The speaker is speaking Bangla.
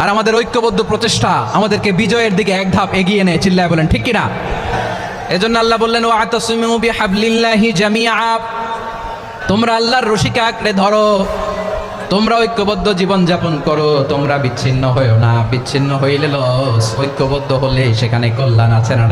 আর আমাদের ঐক্যবদ্ধ প্রচেষ্টা আমাদেরকে বিজয়ের দিকে এক ধাপ এগিয়ে নেয়, চিল্লায় বলেন, ঠিক কিনা? এজন্য আল্লাহ বললেন ও আতাসিমু বিহাবলিল্লাহি জামিআ। তোমরা আল্লাহর রশিকে আঁকড়ে ধরো, তোমরা ঐক্যবদ্ধ জীবন যাপন করো, তোমরা বিচ্ছিন্ন হয়েও না, বিচ্ছিন্ন হইলে লস, ঐক্যবদ্ধ হলে সেখানে কল্যাণ আছে না